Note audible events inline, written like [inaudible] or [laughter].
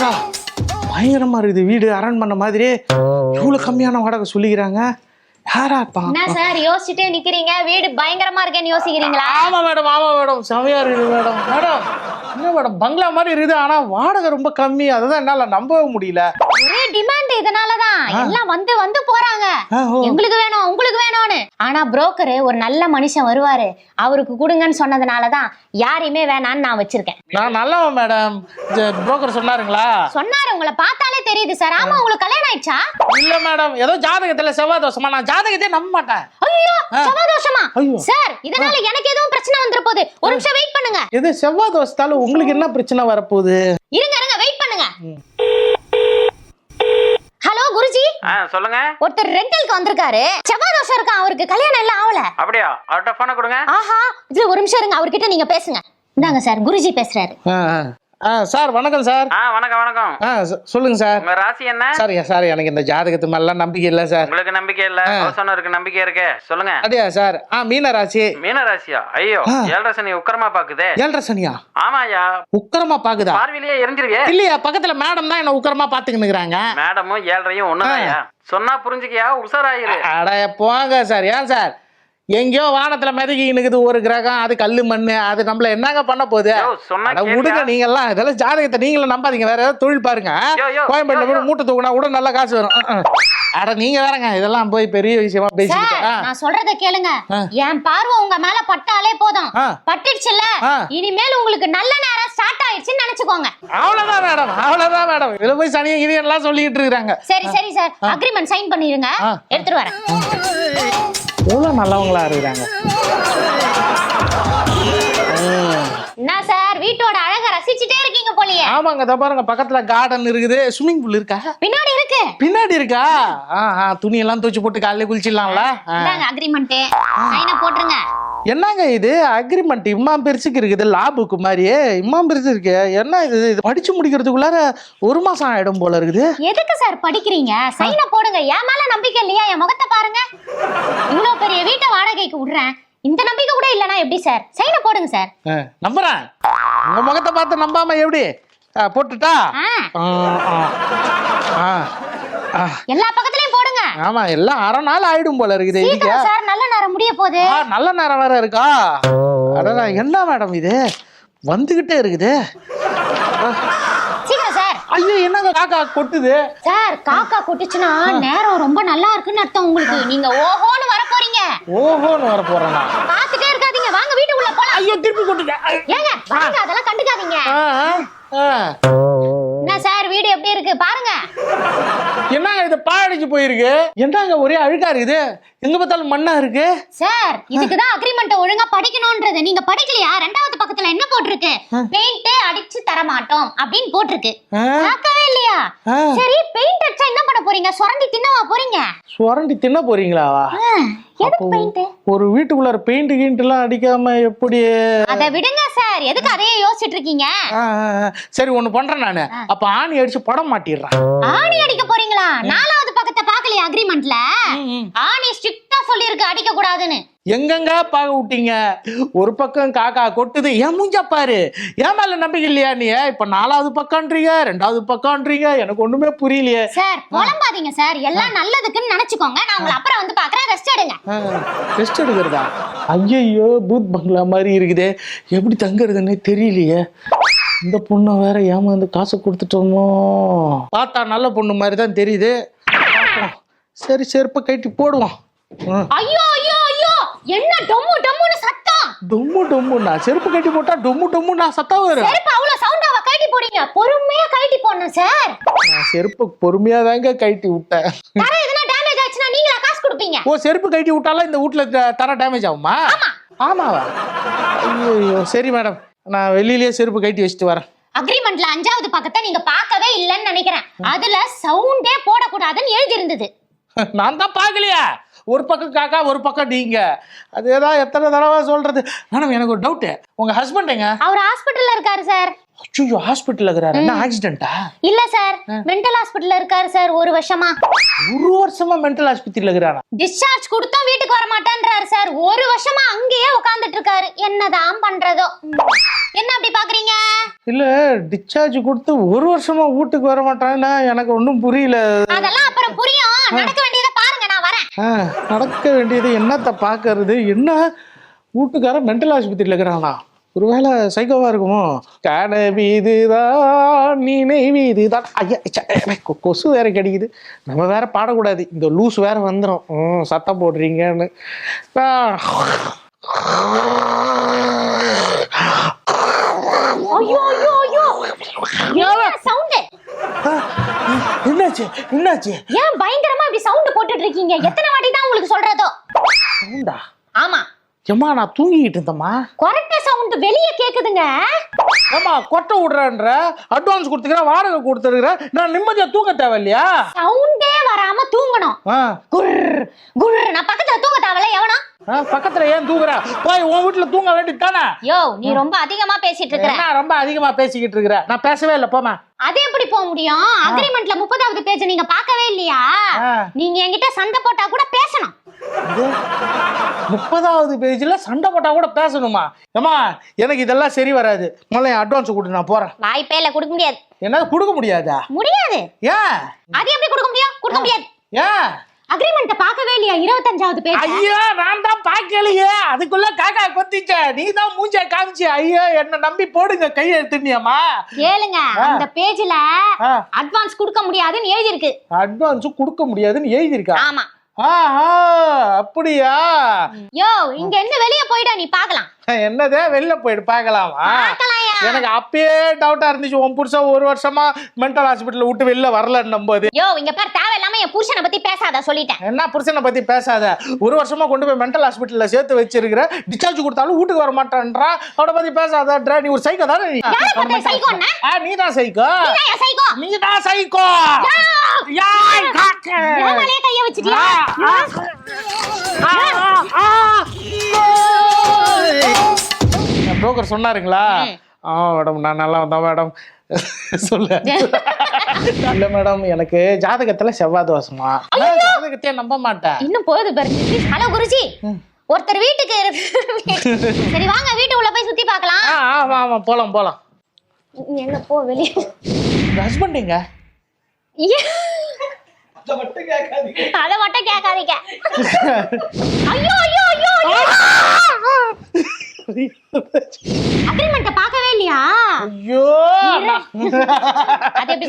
அடடா பயங்கரமா இருக்குது. வீடு அரண்மனை மாதிரி இவ்வளவு கம்மியான வாடகை சொல்லிக்கிறாங்க. யாரா இருப்பான் என்ன சார் யோசிச்சுட்டே நிக்கிறீங்க? வீடு பயங்கரமா இருக்கேன்னு யோசிக்கிறீங்களா? ஆமா மேடம் ஆமா மேடம். செமையா இருக்குது மேடம். மேடம் என்ன மேடம் பங்களா மாதிரி இருக்குது. ஆனா வாடகை ரொம்ப கம்மி. அதுதான் என்னால நம்பவே முடியல. ஒரே டிமாண்ட் இதனாலதான். எல்லாம் வந்து வந்து போறாங்க. எங்களுக்கு வேணும் உங்களுக்கு வேணும்னு. ஆனா புரோக்கர் ஒரு நல்ல மனுஷன் வருவாரு. அவருக்கு கொடுங்கன்னு சொன்னதுனாலதான் யாரையுமே வேணான்னு நான் வச்சிருக்கேன். நான் நல்லவன் மேடம். புரோக்கர் சொன்னாருங்களா? சொன்னாரு உங்களை பார்த்தாலே தெரியுது சார். ஆமா உங்களுக்கு கல்யாணம் ஆயிடுச்சா? இல்ல மேடம். ஏதோ ஜாதகத்துல செவ்வாய் தோஷமா? நான் ஜாதகத்தையே நம்ப மாட்டேன். ஐயோ செவ்வாதோஷமா ஐயோ. சார் இதனால எனக்கு எதுவும் பிரச்சனை வந்துற போகுது. ஒரு நிமிஷம் வெயிட் பண்ணுங்க. எது செவ்வாய் தோஷத்தால உங்களுக்கு என்ன பிரச்சனை வரப்போகுது? இருங்க இருங்க வெயிட் பண்ணுங்க. குருஜி? சொல்லுங்க. ஒருத்தர் ரெண்டலுக்கு வந்திருக்காரு. செவ்வாய் தோஷம் இருக்கா? அவருக்கு கல்யாணம் எல்லாம் ஆகல. அப்படியா? அவர்கிட்ட போனை கொடுங்க. ஆஹா இதுல ஒரு நிமிஷம் இருங்க. அவர்கிட்ட நீங்க பேசுங்க. இந்தாங்க சார் குருஜி பேசுறாரு. ஆ, சார் வணக்கம் சார். ஆ வணக்கம் வணக்கம். ஆ சொல்லுங்க சார். உங்க ராசி என்ன? Sir sir. எனக்கு இந்த ஜாதகத்து மேலாம் நம்பிக்கை இல்லை சார். உங்களுக்கு நம்பிக்கை இல்ல? ஹவுஸ் நம்பிக்கை இருக்கு. சொல்லுங்க. அப்படியா சார்? ஆ மீன ராசி மீன ராசியா ஐயோ. ஏழரை சனி உக்கரமா பாக்குதே. ஏழரை சனியா? ஆமாயா உக்கரமா பாக்குதா? பார்வையிலேயே எரிஞ்சிருவே இல்லையா பக்கத்துல மேடம் தான் என்ன உக்கரமா பாத்துக்கினுக்குறாங்க மேடமும் ஏழரையும் ஒண்ணுதாயா சொன்னா புரிஞ்சுக்கியா? உஷாராயிரு. அட போங்க சார். ஏன் சார்? எங்கேயோ வானத்துல மிதக்கினுக்குது ஒரு கிரகம் அது கல்லு மண்ணு அது நம்மள என்னங்க பண்ண போகுது? விடுங்க நீங்க எல்லாம் இதெல்லாம் ஜாதகத்தை நீங்களும் நம்பாதீங்க. வேற ஏதாவது தொழில் பாருங்க. கோயம்பேட்டில் போய். மூட்டை தூக்குனா கூட நல்ல காசு வரும். அட நீங்க வேறங்க. இதெல்லாம் போய் பெரிய விஷயமா ஆ. நான் சொல்றத கேளுங்க. என் பார்வை உங்க மேல பட்டாலே போதும். ஆ. இனிமேல் உங்களுக்கு நல்ல நேரம் ஸ்டார்ட் ஆயிடுச்சுன்னு நினைச்சுக்கோங்க. அவ்வளவுதான் மேடம். அவ்வளவுதான் மேடம். இதுல போய் சனியை கிரியம் எல்லாம் சொல்லிட்டு இருக்காங்க சரி சரி சார். அக்ரிமெண்ட் சைன் பண்ணிருங்க. எடுத்துட்டு வரேன். எவ்வளவு நல்லவங்களா இருக்கிறாங்க. என்ன சார் வீட்டோட அழக ரசிச்சுட்டே இருக்கீங்க போலயே. ஆமாங்க இதோ பாருங்க பக்கத்துல கார்டன் இருக்குது. ஸ்விம்மிங் பூல் இருக்கா? பின்னாடி இருக்கு. பின்னாடி இருக்கா? துணி எல்லாம் துவச்சு போட்டு காலையில குளிச்சிடலாம்ல? அக்ரிமெண்ட் சைனை போட்டுருங்க. என்னங்க இது? அக்ரிமெண்ட் இம்மா பெருசுக்கு இருக்குது லாபுக்கு மாதிரியே இம்மா பெருசு இருக்கு என்ன இது? இது படிச்சு முடிக்கிறதுக்குள்ளார ஒரு மாசம் ஆயிடும் போல இருக்குது. எதுக்கு சார் படிக்கிறீங்க? சைனை போடுங்க. என் மேல நம்பிக்கை இல்லையா? என் முகத்தை பாருங்க. இவ்வளவு பெரிய வீட்டை வாடகைக்கு விடுறேன். இந்த நம்பிக்கை கூட இல்லனா எப்படி சார்? சைனை போடுங்க சார். நம்புறேன். உங்க முகத்தை பார்த்து நம்பாம எப்படி? போட்டுட்டா. எல்லா பக்கத்துலயும் போடுங்க ஆமா எல்லாம் அரை நாள் ஆயிடும் போல இருக்குது இதுக்கு சார் நல்ல நேரம் முடிய போகுது. ஆ, நல்ல நேரம் வேற இருக்கா? அடடா என்ன மேடம் இது? வந்துகிட்டே இருக்குது. சீக்கிரம் சார். ஐயோ என்னங்க காக்கா கொட்டுது? சார் காக்கா கொட்டுச்சுன்னா நேரம் ரொம்ப நல்லா இருக்குன்னு அர்த்தம் உங்களுக்கு. நீங்க ஓஹோன்னு வர போறீங்க. ஓஹோன்னு வர போறேனா? பாத்துட்டே இருக்காதீங்க. வாங்க வீட்டுக்குள்ள போலாம். ஐயோ திருப்பி கொட்டுங்க. ஏங்க வாங்க அதெல்லாம் கண்டுக்காதீங்க. ஆ, ஆ, ஆ. என்ன சார் வீடு எப்படி இருக்கு? பாருங்க. பாழடிச்சு போயிருக்கு. என்னங்க ஒரே அழுக்கா இருக்குது? எங்க பார்த்தாலும் மண்ணா இருக்கு? சார் இதுக்குதான் அக்ரிமெண்ட் ஒழுங்கா படிக்கணும்ன்றது. நீங்க படிக்கலையா? ரெண்டாவது பக்கத்துல என்ன போட்டிருக்கு? பெயிண்ட் அடிச்சு தர மாட்டோம் அப்படின்னு போட்டிருக்கு? பார்க்கவே இல்லையா. சரி பெயிண்ட் அடிச்சா என்ன பண்ண போறீங்க? சுரண்டி தின்னவா போறீங்க? சுரண்டி தின்ன போறீங்களாவா ஆ, எதுக்கு பெயிண்ட் ஒரு வீட்டுக்குள்ளார பெயிண்ட் கீண்ட் எல்லாம் அடிக்காம எப்படி? அத விடுங்க சார் எதுக்கு அதையே யோசிச்சுட்டு இருக்கீங்க. சரி ஒண்ணு பண்றேன் நானு. அப்ப ஆணி அடிச்சு படம் மாட்டிடுறேன். ஆணி அடிக்க போறீங்களா? நாலாவது பக்கத்தை பார்க்கலையா அக்ரிமெண்ட்ல ஆணி ஸ்ட்ரிக்ட்டா சொல்லியிருக்கு அடிக்க கூடாதுன்னு எங்கெங்க பார்க்க விட்டீங்க? ஒரு பக்கம் காக்கா கொட்டுது ஏன் மூஞ்சா பாரு? ஏன் மேல நம்பிக்கை இல்லையா நீ? இப்ப நாலாவது பக்கம்ன்றீங்க ரெண்டாவது பக்கம்ன்றீங்க. எனக்கு ஒண்ணுமே புரியலையே. சார் புலம்பாதீங்க சார். எல்லாம் நல்லதுக்குன்னு நினைச்சுக்கோங்க. நான் உங்களை அப்புறம் வந்து பாக்குறேன் ரெஸ்ட் எடுங்க. ரெஸ்ட் எடுக்கிறதா? ஐயையோ பூத் பங்களா மாதிரி இருக்குதே. எப்படி தங்குறதுன்னே தெரியலையே. இந்த பொண்ணை வேற ஏமாந்து காசு கொடுத்துட்டோமோ. பார்த்தா நல்ல பொண்ணு மாதிரி தான் தெரியுது. சரி செருப்பை கட்டி போடுவோம். ஐயோ ஐயோ ஐயோ! என்ன டொம்மு டொம்முன்னு சத்தம்? டொம்மு டொம்முண்ணா. செருப்பு கட்டி போட்டா டொம்மு டொம்முண்ணா சத்தம் வரும். செருப்பு அவ்வளவு சவுண்டாவா கழட்டி போடுங்க பொறுமையா கழட்டி போடணும் சார் நான் செருப்பு பொறுமையா தாங்க கழட்டி விட்டேன். தர எதுனா நீங்களா காசு கொடுப்பீங்க? ஓ செருப்பு கழட்டி விட்டாலும் இந்த வீட்ல தர டேமேஜ் ஆகுமா? ஆமாவா? ஐயோ சரி மேடம் நான் வெளியிலேயே செருப்பு கழட்டி வச்சுட்டு வரேன். அக்ரிமெண்ட்ல அஞ்சாவது பக்கத்தை நீங்க பார்க்கவே இல்லைன்னு நினைக்கிறேன். அதுல சவுண்டே போடக்கூடாதுன்னு எழுதி இருந்தது [laughs] நான் தான் பார்க்கலையா. ஒரு பக்கம் காக்கா ஒரு பக்கம் நீங்க. அதேதான் எத்தனை தடவை சொல்றது? மேடம் எனக்கு ஒரு டவுட்டு உங்க ஹஸ்பண்ட் எங்க? அவர் ஹாஸ்பிட்டல்ல இருக்காரு சார் ஐயோ ஹாஸ்பிட்டல் இருக்கிறாரு. என்ன ஆக்சிடென்ட்டா இல்ல சார். மென்டல் ஹாஸ்பிட்டல்ல இருக்காரு சார் ஒரு வருஷமா. ஒரு வருஷமா மென்டல் ஆஸ்பத்திரியில் இருக்கிறாரா? டிஸ்சார்ஜ் கொடுத்தோம் வீட்டுக்கு வர மாட்டேன்றாரு சார். ஒரு வருஷமா அங்கேயே உட்கார்ந்துட்டு இருக்காரு. என்னதான் பண்றதோ. என்ன அப்படி பாக்குறீங்க? இல்ல டிஸ்சார்ஜ் கொடுத்து ஒரு வருஷமா வீட்டுக்கு வர மாட்டாங்கன்னா எனக்கு ஒன்றும் புரியல. அதெல்லாம் அப்புறம் புரியும். நடக்க வேண்டியதை பாருங்க நான் வரேன். நடக்க வேண்டியது என்னத்த பார்க்கறது என்ன வீட்டுக்காரன் மென்டல் ஆஸ்பத்திரியில் இருக்கிறானா? ஒருவேளை சைக்கோவா இருக்குமோ? கனவீதுதான் நினைவீதுதான். ஐயா கொசு வேற கிடைக்குது. நம்ம வேற பாடக்கூடாது. இந்த லூஸ் வேற வந்துடும் சத்தம் போடுறீங்கன்னு. என்னாச்சு? என்னாச்சு? ஏன் பயங்கரமா இப்படி சவுண்ட் போட்டுட்டு இருக்கீங்க? எத்தனை வாட்டி தான் உங்களுக்கு சொல்றதோ? சவுண்டா ஆமா. ஏம்மா நான் தூங்கிக்கிட்டு இருந்தேம்மா. சவுண்ட் வெளியே கேக்குதுங்க. ஏம்மா கொட்டை விடுறேன்ற அட்வான்ஸ் கொடுத்துக்கிறேன் வாடகை கொடுத்துருக்குறேன் நான் நிம்மதியா தூங்க தேவையில்லையா? சவுண்டே வராம தூங்கணும். குர் குர் நான் பக்கத்துல தூங்க தேவையில்ல எவனா? பக்கத்துல ஏன் தூங்குற? போய் உன் வீட்டுல தூங்க வேண்டியது தானே யோ நீ ரொம்ப அதிகமா பேசிட்டு இருக்கிற. என்ன ரொம்ப அதிகமா பேசிக்கிட்டு இருக்கிற? நான் பேசவே இல்லை போமா அது எப்படி போக முடியும்? அக்ரிமெண்ட்ல முப்பதாவது பேஜ் நீங்க பார்க்கவே இல்லையா. நீங்க என்கிட்ட சண்டை போட்டா கூட முப்பதாவது பேஜ்ல சண்டை போட்டா கூட பேசணுமா? ஏமா எனக்கு இதெல்லாம் சரி வராது. முதல்ல என் அட்வான்ஸ் கொடு நான் போறேன். வாய்ப்பே இல்ல கொடுக்க முடியாது. என்னால கொடுக்க முடியாதா? முடியாது. ஏன்? அது எப்படி கொடுக்க முடியும்? கொடுக்க முடியாது. ஏன்? அக்ரிமெண்ட்ட பார்க்கவே இல்லையா? இருபத்தஞ்சாவது பேஜ் ஐயோ நான் தான் பார்க்கலையே. அதுக்குள்ள காக்கா கொத்திச்ச நீ தான் மூஞ்ச காமிச்சு. ஐயோ என்ன நம்பி போடுங்க கையை கேளுங்க. அந்த பேஜ்ல. அட்வான்ஸ் கொடுக்க முடியாதுன்னு எழுதி இருக்கு அட்வான்ஸ் கொடுக்க முடியாதுன்னு எழுதியிருக்கா? ஆமா. ஆஹா அப்படியா? யோ இங்க இருந்து வெளிய போயிடா நீ பார்க்கலாம். [laughs] என்னதே? வெளில போயிட்டு பார்க்கலாமா. எனக்கு அப்பயே டவுட்டா இருந்துச்சு. உன் புருஷன் ஒரு வருஷமா மென்டல் ஹாஸ்பிட்டல் விட்டு வெளில வரலன்னும் போது. யோ இங்க பார் தேவையில்லாம என் புருஷனை பத்தி பேசாத சொல்லிட்டேன். என்ன புருஷனை பத்தி பேசாத? ஒரு வருஷமா கொண்டு போய் மென்டல் ஹாஸ்பிட்டல்ல சேர்த்து வச்சிருக்கிற டிஸ்சார்ஜ் கொடுத்தாலும் வீட்டுக்கு வர மாட்டேன்றா? அவனை பத்தி பேசாதன்ற? நீ ஒரு சைக்கோ தானே நீ? நீ தான் சைக்கோ நீ தான் சைக்கோ யாய் காக்க என் மேலயே கைய வச்சிட்டியா? புரோக்கர் சொன்னாருங்களா? ஆ மேடம் நான் நல்லா வந்தேன் மேடம். சொல்லு. இல்ல மேடம் எனக்கு ஜாதகத்துல செவ்வாய் நான் ஜாதகத்தையே நம்ப மாட்டேன். இன்னும் போகுது பாருங்க ஹலோ குருஜி. ஒருத்தர் வீட்டுக்கு சரி வாங்க வீட்டு உள்ள போய் சுத்தி பார்க்கலாம். ஆ ஆமா ஆமா போலாம் போலாம். என்ன போ வெளியே ஹஸ்பண்ட் எங்க? அத மட்டும் கேட்காதீங்க. ஐயோ ஐயோ ஐயோ அக்ரிமெண்ட்ட பார்க்கவே இல்லையா? ஐயோ அது எப்படி